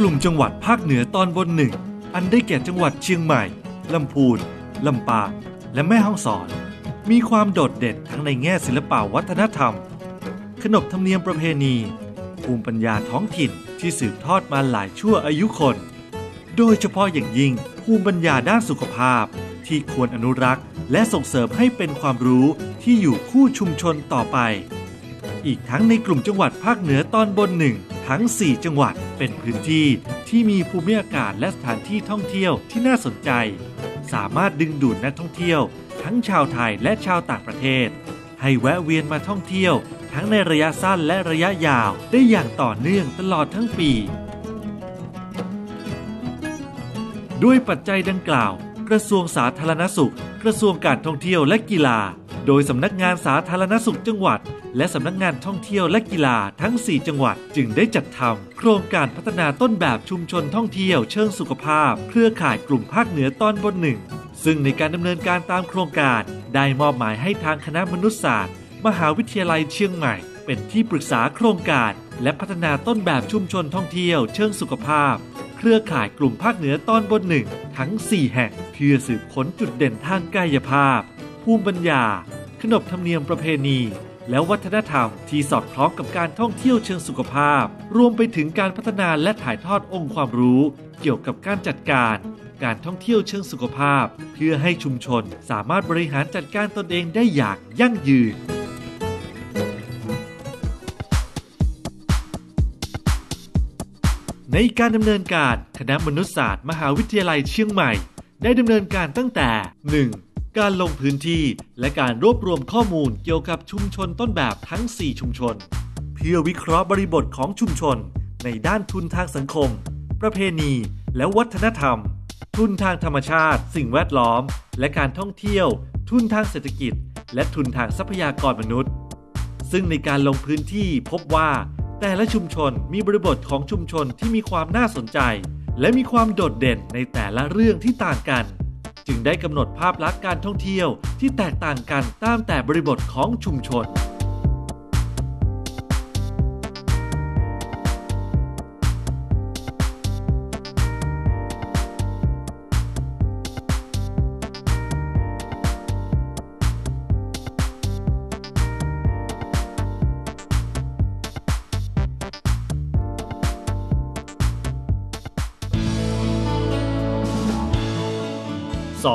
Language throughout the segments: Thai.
กลุ่มจังหวัดภาคเหนือตอนบนหนึ่ง อันได้แก่จังหวัดเชียงใหม่ ลำพูน ลำปาง และแม่ฮ่องสอน มีความโดดเด่นทั้งในแง่ศิลปวัฒนธรรม ขนบธรรมเนียมประเพณี ภูมิปัญญาท้องถิ่นที่สืบทอดมาหลายชั่วอายุคน โดยเฉพาะอย่างยิ่งภูมิปัญญาด้านสุขภาพที่ควรอนุรักษ์ และส่งเสริมให้เป็นความรู้ที่อยู่คู่ชุมชนต่อไป อีกทั้งในกลุ่มจังหวัดภาคเหนือตอนบนหนึ่ง ทั้ง 4 จังหวัด เป็นพื้นที่ที่มีภูมิอากาศและสถานที่ท่องเที่ยวที่น่าสนใจ สามารถดึงดูดนักท่องเที่ยว ทั้งชาวไทยและชาวต่างประเทศ ให้แวะเวียนมาท่องเที่ยว ทั้งในระยะสั้นและระยะยาวได้อย่างต่อเนื่องตลอดทั้งปี ด้วยปัจจัยดังกล่าว กระทรวงสาธารณสุข กระทรวงการท่องเที่ยวและกีฬา โดยสำนักงานสาธารณสุขจังหวัด และสำนักงานท่องเที่ยวและกีฬาทั้ง 4 จังหวัดจึงได้จัดทำโครงการพัฒนาต้นแบบชุมชนท่องเที่ยวเชิงสุขภาพ เครือข่ายกลุ่มภาคเหนือตอนบนหนึ่ง ซึ่งในการดำเนินการตามโครงการ ได้มอบหมายให้ทางคณะมนุษยศาสตร์ มหาวิทยาลัยเชียงใหม่ เป็นที่ปรึกษาโครงการ และพัฒนาต้นแบบชุมชนท่องเที่ยว เชิงสุขภาพ เครือข่ายกลุ่มภาคเหนือตอนบนหนึ่งทั้ง 4 แห่งเพื่อสืบค้นจุดเด่นทางกายภาพ ภูมิปัญญา ขนบธรรมเนียมประเพณี และวัฒนธรรมที่สอดคล้องกับการท่องเที่ยวเชิงสุขภาพ รวมไปถึงการพัฒนาและถ่ายทอดองค์ความรู้ เกี่ยวกับการจัดการ การท่องเที่ยวเชิงสุขภาพ เพื่อให้ชุมชนสามารถบริหารจัดการตนเองได้อย่างยั่งยืนในการดำเนินการคณะมนุษยศาสตร์ มหาวิทยาลัยเชียงใหม่ ได้ดำเนินการตั้งแต่ 1. การลงพื้นที่และการรวบรวมข้อมูลเกี่ยวกับชุมชนต้นแบบทั้ง 4 ชุมชน เพื่อวิเคราะห์บริบทของชุมชน ในด้านทุนทางสังคม ประเพณี และวัฒนธรรม ทุนทางธรรมชาติ สิ่งแวดล้อม และการท่องเที่ยว ทุนทางเศรษฐกิจ และทุนทางทรัพยากรมนุษย์ ซึ่งในการลงพื้นที่พบว่า แต่ละชุมชนมีบริบทของชุมชนที่มีความน่าสนใจ และมีความโดดเด่นในแต่ละเรื่องที่ต่างกัน จึงได้กำหนดภาพลักษณ์การท่องเที่ยวที่แตกต่างกันตามแต่บริบทของชุมชน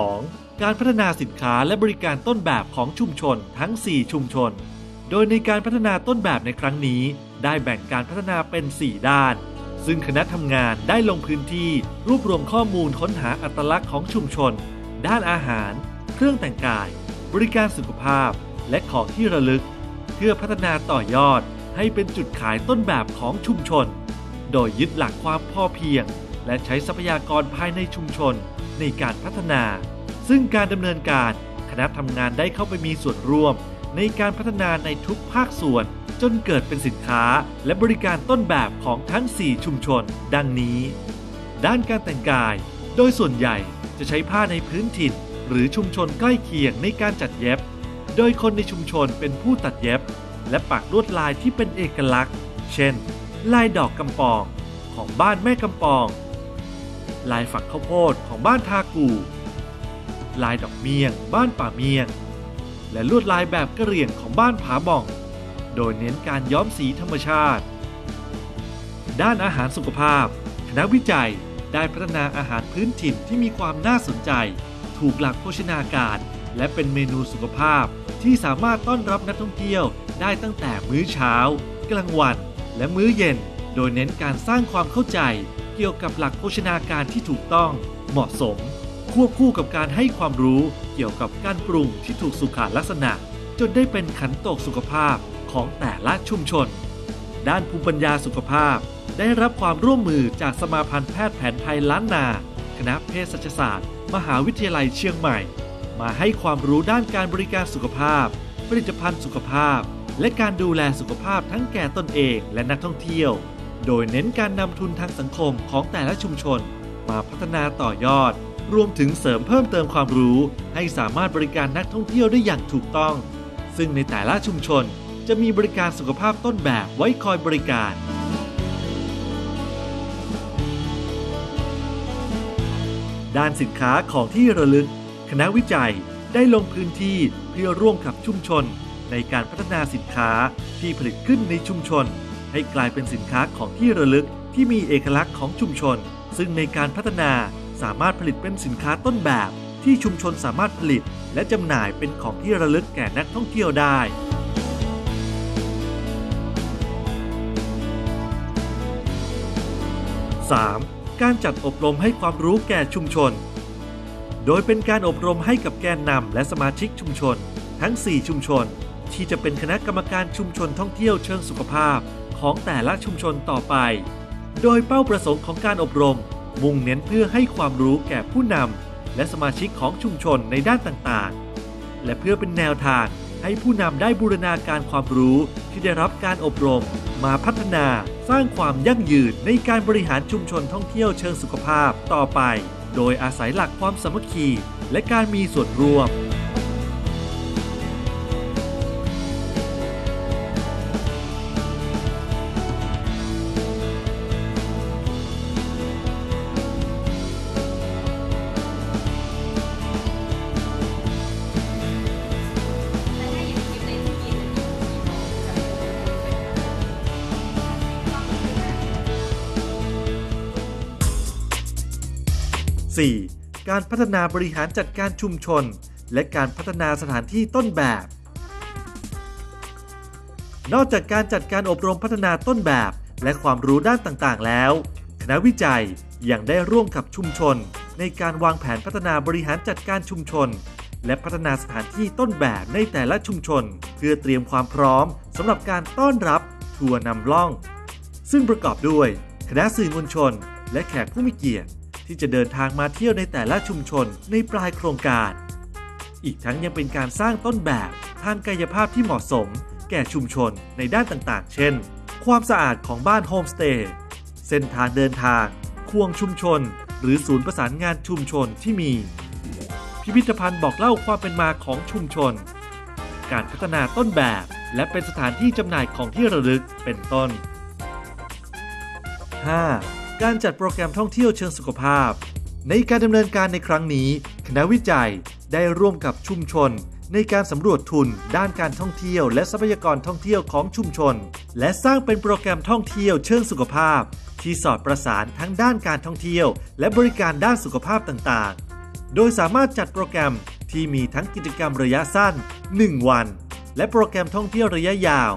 2. การพัฒนาสินค้าและบริการต้นแบบของชุมชนทั้ง 4 ชุมชน โดยในการพัฒนาต้นแบบในครั้งนี้ ได้แบ่งการพัฒนาเป็น 4 ด้าน ซึ่งคณะทำงานได้ลงพื้นที่รวบรวมข้อมูลค้นหาอัตลักษณ์ของชุมชน ด้านอาหาร เครื่องแต่งกาย บริการสุขภาพ และของที่ระลึก เพื่อพัฒนาต่อยอดให้เป็นจุดขายต้นแบบของชุมชน โดยยึดหลักความพอเพียง และใช้ทรัพยากรภายในชุมชน ในการพัฒนา ซึ่งการดำเนินการคณะทำงานได้เข้าไปมีส่วนร่วม ในการพัฒนาในทุกภาคส่วน จนเกิดเป็นสินค้าและบริการต้นแบบของทั้ง 4 ชุมชน ดังนี้ ด้านการแต่งกาย โดยส่วนใหญ่จะใช้ผ้าในพื้นถิ่น หรือชุมชนใกล้เคียงในการจัดเย็บ โดยคนในชุมชนเป็นผู้ตัดเย็บ และปักลวดลายที่เป็นเอกลักษณ์ เช่น ลายดอกกำปอง ของบ้านแม่กำปอง ลายฝักข้าวโพดของบ้านทากู ลายดอกเมียง บ้านป่าเมียง และลวดลายแบบกระเหรี่ยงของบ้านผาบ่อง โดยเน้นการย้อมสีธรรมชาติ ด้านอาหารสุขภาพ คณะวิจัยได้พัฒนาอาหารพื้นถิ่นที่มีความน่าสนใจ ถูกหลักโภชนาการ และเป็นเมนูสุขภาพที่สามารถต้อนรับนักท่องเที่ยวได้ตั้งแต่มื้อเช้า กลางวัน และมื้อเย็น โดยเน้นการสร้างความเข้าใจ เกี่ยวกับหลักโภชนาการที่ถูกต้องเหมาะสม ควบคู่กับการให้ความรู้เกี่ยวกับการปรุงที่ถูกสุขลักษณะ จนได้เป็นขันโตกสุขภาพของแต่ละชุมชน ด้านภูมิปัญญาสุขภาพ ได้รับความร่วมมือจากสมาพันธ์แพทย์แผนไทยล้านนา คณะเภสัชศาสตร์ มหาวิทยาลัยเชียงใหม่ มาให้ความรู้ด้านการบริการสุขภาพ ผลิตภัณฑ์สุขภาพ และการดูแลสุขภาพทั้งแก่ตนเองและนักท่องเที่ยว โดยเน้นการนำทุนทางสังคมของแต่ละชุมชน มาพัฒนาต่อยอด รวมถึงเสริมเพิ่มเติมความรู้ ให้สามารถบริการนักท่องเที่ยวได้อย่างถูกต้อง ซึ่งในแต่ละชุมชนจะมีบริการสุขภาพต้นแบบไว้คอยบริการ ด้านสินค้าของที่ระลึก คณะวิจัยได้ลงพื้นที่เพื่อร่วมกับชุมชน ในการพัฒนาสินค้าที่ผลิตขึ้นในชุมชน ให้กลายเป็นสินค้าของที่ระลึกที่มีเอกลักษณ์ของชุมชน ซึ่งในการพัฒนาสามารถผลิตเป็นสินค้าต้นแบบ ที่ชุมชนสามารถผลิต และจำหน่ายเป็นของที่ระลึกแก่นักท่องเที่ยวได้ 3. การจัดอบรมให้ความรู้แก่ชุมชน โดยเป็นการอบรมให้กับแกนนำและสมาชิกชุมชน ทั้ง 4 ชุมชน ที่จะเป็นคณะกรรมการชุมชนท่องเที่ยวเชิงสุขภาพ ของแต่ละชุมชนต่อไป โดยเป้าประสงค์ของการอบรม มุ่งเน้นเพื่อให้ความรู้แก่ผู้นำและสมาชิกของชุมชนในด้านต่างๆ และเพื่อเป็นแนวทางให้ผู้นำได้บูรณาการความรู้ที่ได้รับการอบรม มาพัฒนาสร้างความยั่งยืนในการบริหารชุมชนท่องเที่ยวเชิงสุขภาพต่อไป โดยอาศัยหลักความสามัคคีและการมีส่วนร่วม 4. การพัฒนาบริหารจัดการชุมชน และการพัฒนาสถานที่ต้นแบบ นอกจากการจัดการอบรมพัฒนาต้นแบบ และความรู้ด้านต่างๆ แล้ว คณะวิจัยยังได้ร่วมกับชุมชน ในการวางแผนพัฒนาบริหารจัดการชุมชน และพัฒนาสถานที่ต้นแบบในแต่ละชุมชน เพื่อเตรียมความพร้อมสำหรับการต้อนรับทัวร์นำล่อง ซึ่งประกอบด้วย คณะสื่อมวลชน และแขกผู้มีเกียรติ ที่จะเดินทางมาเที่ยวในแต่ละชุมชนในปลายโครงการ อีกทั้งยังเป็นการสร้างต้นแบบทางกายภาพที่เหมาะสม แก่ชุมชนในด้านต่างๆ เช่น ความสะอาดของบ้านโฮมสเตย์ เส้นทางเดินทาง ควงชุมชน หรือศูนย์ประสานงานชุมชนที่มี พิพิธภัณฑ์บอกเล่าความเป็นมาของชุมชน การพัฒนาต้นแบบ และเป็นสถานที่จำหน่ายของที่ระลึกเป็นต้น 5. การจัดโปรแกรมท่องเที่ยวเชิงสุขภาพ ในการดำเนินการในครั้งนี้ คณะวิจัยได้ร่วมกับชุมชน ในการสำรวจทุน ด้านการท่องเที่ยว และทรัพยากรท่องเที่ยวของชุมชน และสร้างเป็นโปรแกรมท่องเที่ยวเชิงสุขภาพ ที่สอดประสานทั้งด้านการท่องเที่ยว และบริการด้านสุขภาพต่างๆ โดยสามารถจัดโปรแกรมที่มีทั้งกิจกรรมระยะสั้น 1 วัน และโปรแกรมท่องเที่ยวระยะยาว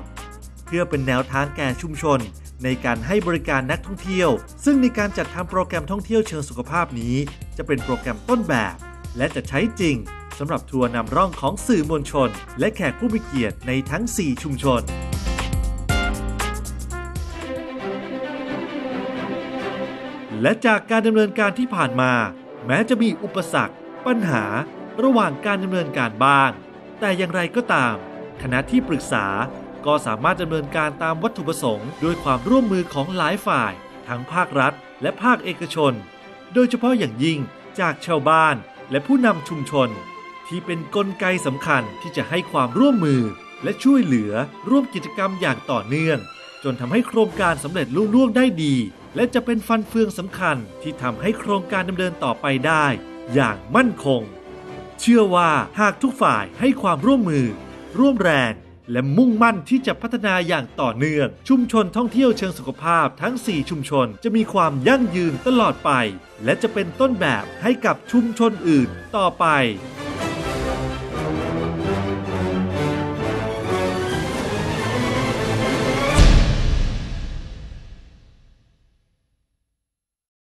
เพื่อเป็นแนวทางแก่ชุมชน ในการให้บริการนักท่องเที่ยว ซึ่งในการจัดทำโปรแกรมท่องเที่ยวเชิงสุขภาพนี้ จะเป็นโปรแกรมต้นแบบ และจะใช้จริงสำหรับทัวร์นำร่องของสื่อมวลชน และแขกผู้มีเกียรติในทั้ง 4 ชุมชน และจากการดำเนินการที่ผ่านมา แม้จะมีอุปสรรค ปัญหา ระหว่างการดำเนินการบ้าง แต่อย่างไรก็ตาม คณะที่ปรึกษา ก็สามารถดำเนินการตามวัตถุประสงค์ด้วยความร่วมมือของหลายฝ่าย ทั้งภาครัฐ และภาคเอกชน โดยเฉพาะอย่างยิ่งจากชาวบ้านและผู้นำชุมชน ที่เป็นนกลไกสำคัญที่จะให้ความร่วมมือ และช่วยเหลือร่วมกิจกรรมอย่างต่อเนื่อง จนทำให้โครงการสำเร็จลุล่วงได้ดี และจะเป็นฟันเฟืองสำคัญที่ทำให้โครงการดำเนินต่อไปได้ อย่างมั่นคง เชื่อว่าหากทุกฝ่ายให้ความร่วมมือ ร่วมแรง และมุ่งมั่นที่จะพัฒนาอย่างต่อเนื่อง ชุมชนท่องเที่ยวเชิงสุขภาพทั้ง 4 ชุมชนจะมีความยั่งยืนตลอดไป และจะเป็นต้นแบบให้กับชุมชนอื่นต่อไป